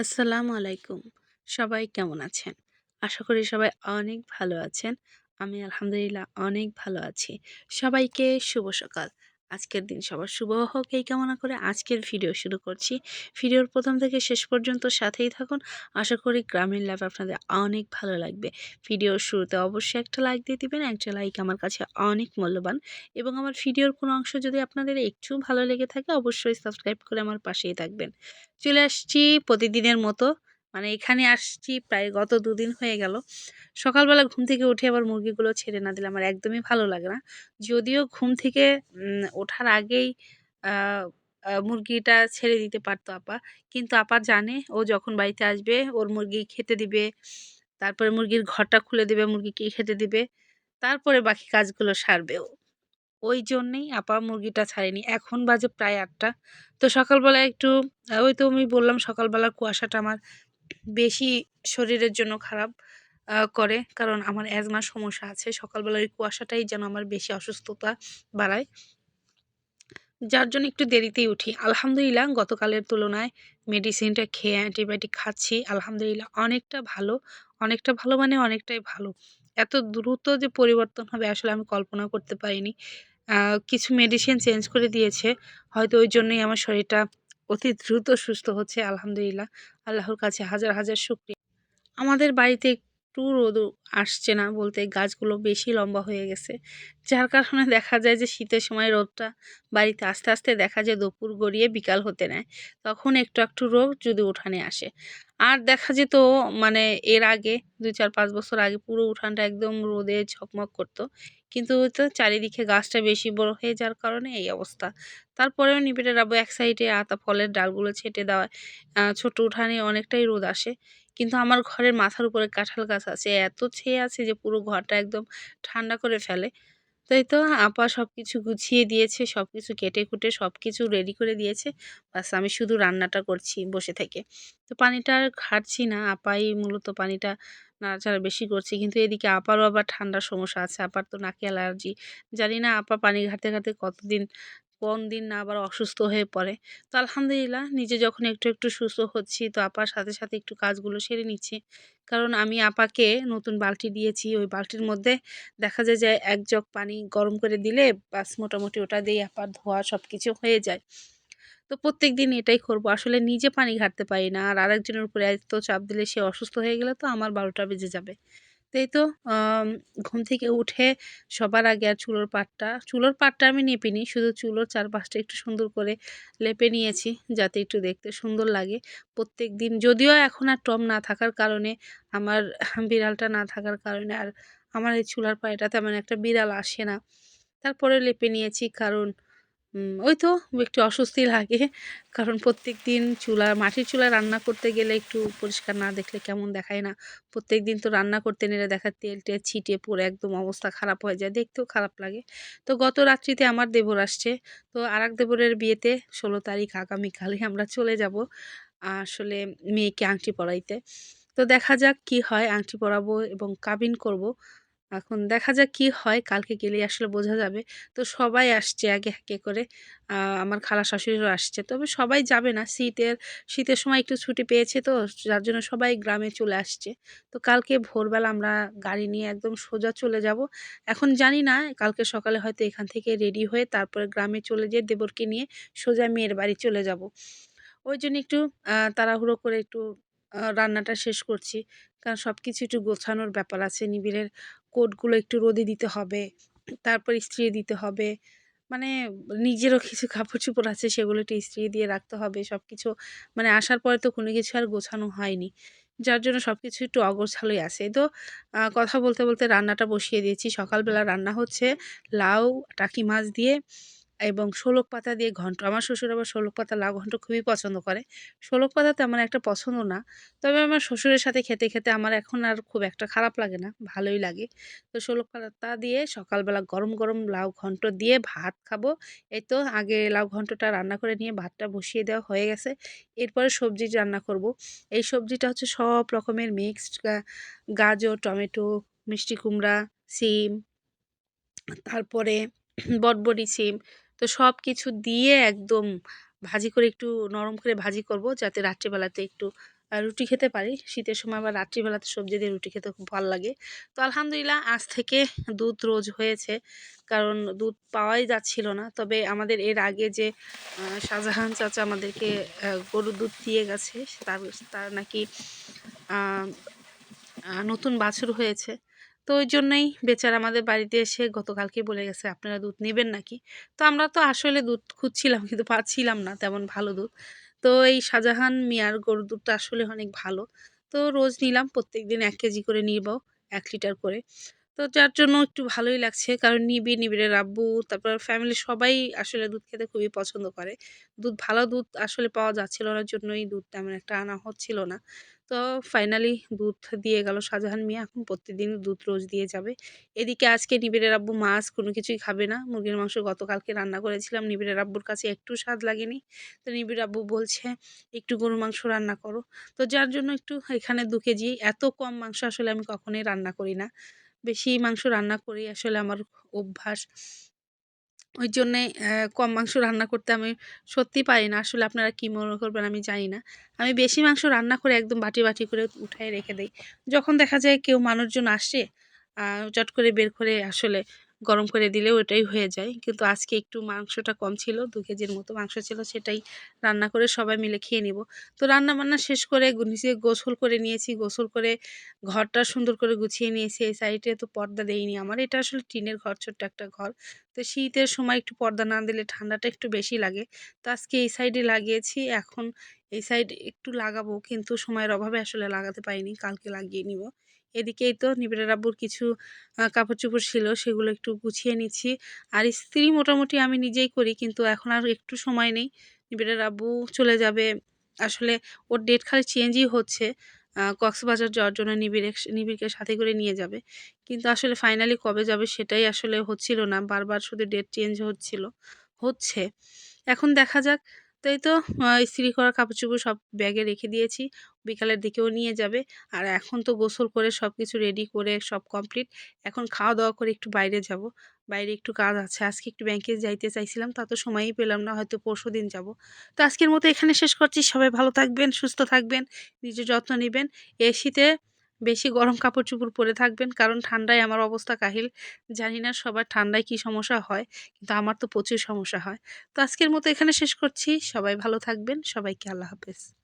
আসসালামু আলাইকুম। সবাই কেমন আছেন? আশা করি সবাই অনেক ভালো আছেন। আমি আলহামদুলিল্লাহ অনেক ভালো আছি। সবাইকে শুভ সকাল। আজকের দিন সবার শুভ হোক। এই কামনা করে আজকের ভিডিও শুরু করছি। ভিডিওর প্রথম থেকে শেষ পর্যন্ত সাথেই থাকুন। আশা করি গ্রামীণ লাইফ আপনাদের অনেক ভালো লাগবে। ভিডিওর শুরুতে অবশ্যই একটা লাইক দিয়ে দিবেন, একটা লাইক আমার কাছে অনেক মূল্যবান। এবং আমার ভিডিওর কোনো অংশ যদি আপনাদের একটু ভালো লেগে থাকে, অবশ্যই সাবস্ক্রাইব করে আমার পাশেই থাকবেন। চলে আসছি প্রতিদিনের মতো। মানে এখানে আসছি প্রায় গত দুদিন হয়ে গেল। সকালবেলা ঘুম থেকে উঠে আবার মুরগিগুলো ছেড়ে না দিলে আমার একদমই ভালো লাগে না। যদিও ঘুম থেকে ওঠার আগেই মুরগিটা ছেড়ে দিতে পারতো আপা। কিন্তু আপা জানে, ও যখন বাড়িতে আসবে, ওর মুরগি খেতে দিবে, তারপরে মুরগির ঘরটা খুলে দেবে মুরগিকে খেতে দিবে, তারপরে বাকি কাজগুলো সারবে ও। ওই জন্যেই আপা মুরগিটা ছাড়েনি। এখন বাজে প্রায় আটটা। তো সকালবেলা একটু ওই তো আমি বললাম সকালবেলা কুয়াশাটা আমার বেশি শরীরের জন্য খারাপ করে। কারণ আমার অ্যাজমার সমস্যা আছে। সকালবেলার ওই কুয়াশাটাই যেন আমার বেশি অসুস্থতা বাড়ায়। যার জন্য একটু দেরিতেই উঠি। আলহামদুলিল্লাহ, গতকালের তুলনায় মেডিসিনটা খেয়ে অ্যান্টিবায়োটিক খাচ্ছি। আলহামদুলিল্লাহ, অনেকটা ভালো। অনেকটা ভালো মানে অনেকটাই ভালো। এত দ্রুত যে পরিবর্তন হবে আসলে আমি কল্পনা করতে পারিনি। কিছু মেডিসিন চেঞ্জ করে দিয়েছে। হয়তো ওই জন্যই আমার শরীরটা অতি দ্রুত সুস্থ হচ্ছে, আলহামদুলিল্লাহ। আল্লাহর কাছে হাজার হাজার শুক্রিয়া। আমাদের বাড়িতে একটু রোদ আসছে না বলতে গাছগুলো বেশি লম্বা হয়ে গেছে। যার কারণে দেখা যায় যে শীতের সময় রোদটা বাড়িতে আস্তে আস্তে দেখা যায় দুপুর গড়িয়ে বিকাল হতে নেয়। তখন একটু একটু রোগ যদি উঠানে আসে। আর দেখা যেত মানে এর আগে দুই চার পাঁচ বছর আগে পুরো উঠানটা একদম রোদে ঝকমক করতো। কিন্তু তো চারিদিকে গাছটা বেশি বড় হয়ে যাওয়ার কারণে এই অবস্থা। তারপরেও নিপেটে রাবো এক সাইডে আতা ফলের ডালগুলো ছেটে দেওয়া ছোট উঠানে অনেকটাই রোদ আসে। কিন্তু আমার ঘরের মাথার উপরে কাঁঠাল গাছ আছে, এত ছেয়ে আছে যে পুরো ঘরটা একদম ঠান্ডা করে ফেলে। তাই তো আপা সব কিছু গুছিয়ে দিয়েছে সব কিছু কেটে কুটে সব কিছু রেডি করে দিয়েছে। বাস আমি শুধু রান্নাটা করছি বসে থেকে। তো পানিটা আর ঘাটছি না, আপাই মূলত পানিটা নাড়াচাড়া বেশি করছি। কিন্তু এদিকে আপারও আবার ঠান্ডার সমস্যা আছে। আপার তো নাকে অ্যালার্জি। জানি না আপা পানি ঘাটতে ঘাটতে কতদিন, কোন দিন না আবার অসুস্থ হয়ে পড়ে। তো আলহামদুলিল্লাহ, নিজে যখন একটু একটু সুস্থ হচ্ছি, তো আপার সাথে সাথে একটু কাজগুলো সেরে নিচ্ছি। কারণ আমি আপাকে নতুন বালতি দিয়েছি। ওই বালতির মধ্যে দেখা যায় যে এক জগ পানি গরম করে দিলে বাস মোটামুটি ওটা দিয়ে আপার ধোয়া সব কিছু হয়ে যায়। তো প্রত্যেক দিন এটাই করব। আসলে নিজে পানি ঘাটতে পারি না। আর আরেকজনের উপরে এত চাপ দিলে সে অসুস্থ হয়ে গেলে তো আমার বারোটা বেজে যাবে। তাই তো ঘুম থেকে উঠে সবার আগে আর চুলোর পাটটা চুলোর পাটটা আমি নেপে নিই শুধু চুলোর চারপাশটা একটু সুন্দর করে লেপে নিয়েছি যাতে একটু দেখতে সুন্দর লাগে। প্রত্যেক দিন যদিও এখন আর টম না থাকার কারণে, আমার বিড়ালটা না থাকার কারণে আর আমার এই চুলার পায়েটা তেমন একটা বিড়াল আসে না। তারপরে লেপে নিয়েছি কারণ ওই তো একটু অস্বস্তি লাগে। কারণ প্রত্যেক দিন চুলা, মাটির চুলায় রান্না করতে গেলে একটু পরিষ্কার না দেখলে কেমন দেখায় না। প্রত্যেক দিন তো রান্না করতে নিলে দেখা তেল টেল ছিটে পড়ে, একদম অবস্থা খারাপ হয়ে যায়। দেখতেও খারাপ লাগে। তো গত রাত্রিতে আমার দেবর আসছে। তো আর এক দেবরের বিয়েতে ষোলো তারিখ আগামীকালে আমরা চলে যাব আসলে মেয়েকে আংটি পরাইতে। তো দেখা যাক কি হয়, আংটি পরাবো এবং কাবিন করব। এখন দেখা যাক কি হয়, কালকে গেলেই আসলে বোঝা যাবে। তো সবাই আসছে আগে একে করে। আমার খালা শাশুড়িরও আসছে। তবে সবাই যাবে না। শীতের শীতের সময় একটু ছুটি পেয়েছে তো, যার জন্য সবাই গ্রামে চলে আসছে। তো কালকে ভোরবেলা আমরা গাড়ি নিয়ে একদম সোজা চলে যাব। এখন জানি না, কালকে সকালে হয়তো এখান থেকে রেডি হয়ে তারপরে গ্রামে চলে যেয়ে দেবরকে নিয়ে সোজা মেয়ের বাড়ি চলে যাব। ওই জন্য একটু তাড়াহুড়ো করে একটু রান্নাটা শেষ করছি। কারণ সব কিছু একটু গোছানোর ব্যাপার আছে নিবিড়ের। কোটগুলো একটু রোদে দিতে হবে, তারপর ইস্ত্রি দিতে হবে। মানে নিজেরও কিছু কাপড় চোপড় আছে, সেগুলো একটু ইস্ত্রি দিয়ে রাখতে হবে সব কিছু মানে আসার পরে তো কোনো কিছু আর গোছানো হয়নি। যার জন্য সব কিছু একটু অগোছালোই আছে। তো কথা বলতে বলতে রান্নাটা বসিয়ে দিয়েছি। সকালবেলা রান্না হচ্ছে লাউ, টাকি মাছ দিয়ে। এবং শোলক পাতা দিয়ে ঘন্ট, আমার শ্বশুর আবার শোলক পাতা লাউ ঘন্ট খুবই পছন্দ করে। শোলক পাতা তেমন একটা পছন্দ না, তবে আমার শ্বশুরের সাথে খেতে খেতে আমার এখন আর খুব একটা খারাপ লাগে না, ভালোই লাগে। তো শোলক পাতা দিয়ে সকালবেলা গরম গরম লাউ ঘন্ট দিয়ে ভাত খাব। এই তো আগে লাউ ঘন্টটা রান্না করে নিয়ে ভাতটা বসিয়ে দেওয়া হয়ে গেছে, এরপরে সবজি রান্না করব। এই সবজিটা হচ্ছে সব রকমের মিক্সড গাজর, টমেটো, মিষ্টি কুমড়া, সিম, তারপরে বটবটি সিম তো সব কিছু দিয়ে একদম ভাজি করে একটু নরম করে ভাজি করব যাতে রাত্রিবেলাতে একটু রুটি খেতে পারি। শীতের সময় আবার রাত্রিবেলাতে সবজি দিয়ে রুটি খেতে খুব ভালো লাগে। তো আলহামদুলিল্লাহ আজ থেকে দুধ রোজ হয়েছে, কারণ দুধ পাওয়াই যাচ্ছিল না। তবে আমাদের এর আগে যে শাহজাহান চাচা আমাদেরকে গরুর দুধ দিয়ে গেছে, তার তার নাকি নতুন বাছুর হয়েছে। তো ওই জন্যই বেচারা আমাদের বাড়িতে এসে গতকালকে বলে গেছে, আপনারা দুধ নেবেন নাকি? তো আমরা তো আসলে দুধ খুঁজছিলাম, কিন্তু পাচ্ছিলাম না তেমন ভালো দুধ। তো এই শাহজাহান মিয়ার গরুর দুধটা আসলে অনেক ভালো। তো রোজ নিলাম প্রত্যেক দিন এক কেজি করে নিব, এক লিটার করে। তো যার জন্য একটু ভালোই লাগছে, কারণ নিবি, নিবিড়ের আব্বু, তারপর ফ্যামিলির সবাই আসলে দুধ খেতে খুবই পছন্দ করে। দুধ, ভালো দুধ আসলে পাওয়া যাচ্ছিল না জন্যই দুধ তেমন একটা আনা হচ্ছিল না। তো ফাইনালি দুধ দিয়ে গেল শাহজাহান মিয়া। এখন প্রতিদিন দুধ রোজ দিয়ে যাবে। এদিকে আজকে নিবিড়ের আব্বু মাছ কোনো কিছুই খাবে না। মুরগির মাংস গতকালকে রান্না করেছিলাম। নিবিড়ের আব্বুর কাছে একটু স্বাদ লাগেনি। তো নিবিড় আব্বু বলছে, একটু গরু মাংস রান্না করো। তো যার জন্য একটু এখানে দু কেজি, এত কম মাংস আসলে আমি কখনোই রান্না করি না। বেশি মাংস রান্না করি আসলে আমার অভ্যাস। ওই জন্যে কম মাংস রান্না করতে আমি সত্যি পারি না। আসলে আপনারা কী মনে করবেন আমি জানি না। আমি বেশি মাংস রান্না করে একদম বাটি বাটি করে উঠায় রেখে দিই। যখন দেখা যায় কেউ মানুষজন আসে চট করে বের করে আসলে গরম করে দিলেও ওটাই হয়ে যায়। কিন্তু আজকে একটু মাংসটা কম ছিল, দু কেজির মতো মাংস ছিল, সেটাই রান্না করে সবাই মিলে খেয়ে নিব। তো রান্না বান্না শেষ করে নিজে গোসল করে নিয়েছি, গোসল করে ঘরটা সুন্দর করে গুছিয়ে নিয়েছি। এই সাইডে তো পর্দা দেইনি আমার, এটা আসলে টিনের ঘর, ছোট্ট একটা ঘর। তো শীতের সময় একটু পর্দা না দিলে ঠান্ডাটা একটু বেশি লাগে। তো আজকে এই সাইডে লাগিয়েছি, এখন এই সাইড একটু লাগাবো, কিন্তু সময়ের অভাবে আসলে লাগাতে পারিনি, কালকে লাগিয়ে নিব। এদিকেই তো নিবিড়ের আব্বুর কিছু কাপড় চোপড় ছিল, সেগুলো একটু গুছিয়ে নিচ্ছি। আর ইস্ত্রি মোটামুটি আমি নিজেই করি, কিন্তু এখন আর একটু সময় নেই। নিবিড়ের আব্বু চলে যাবে। আসলে ওর ডেট খালি চেঞ্জই হচ্ছে। কক্সবাজার যাওয়ার জন্য নিবিড় নিবিড়কে সাথে করে নিয়ে যাবে। কিন্তু আসলে ফাইনালি কবে যাবে সেটাই আসলে হচ্ছিল না। বারবার শুধু ডেট চেঞ্জ হচ্ছিল। হচ্ছে। এখন দেখা যাক। তো এই তো ইস্ত্রি করা কাপড় চোপড় সব ব্যাগে রেখে দিয়েছি। বিকালের দিকেও নিয়ে যাবে। আর এখন তো গোসল করে সব কিছু রেডি করে সব কমপ্লিট এখন খাওয়া দাওয়া করে একটু বাইরে যাব। বাইরে একটু কাজ আছে। আজকে একটু ব্যাংকে যাইতে চাইছিলাম, তা তো সময়ই পেলাম না। হয়তো পরশু দিন যাব। তো আজকের মতো এখানে শেষ করছি। সবাই ভালো থাকবেন, সুস্থ থাকবেন, নিজের যত্ন নেবেন। এই শীতে বেশি গরম কাপড় চুপড় পরে থাকবেন। কারণ ঠান্ডায় আমার অবস্থা কাহিল। জানি না সবার ঠান্ডায় কি সমস্যা হয়, কিন্তু আমার তো প্রচুর সমস্যা হয়। তো আজকের মতো এখানে শেষ করছি। সবাই ভালো থাকবেন। সবাইকে আল্লাহ হাফেজ।